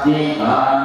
Happy birthday.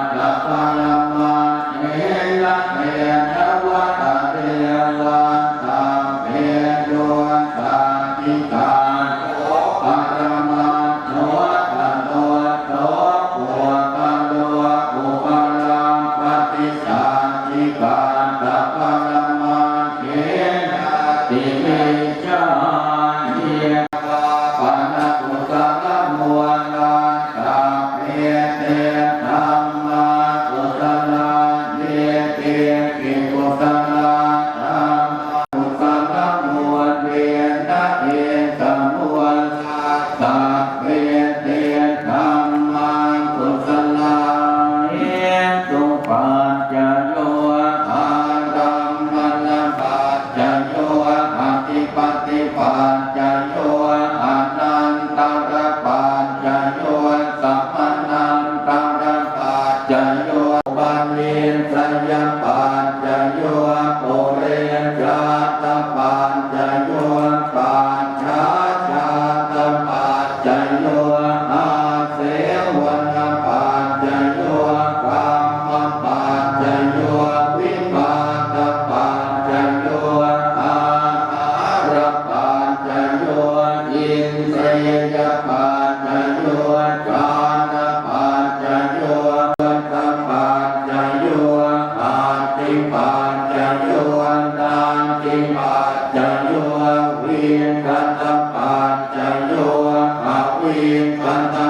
ปัจจ วิปันต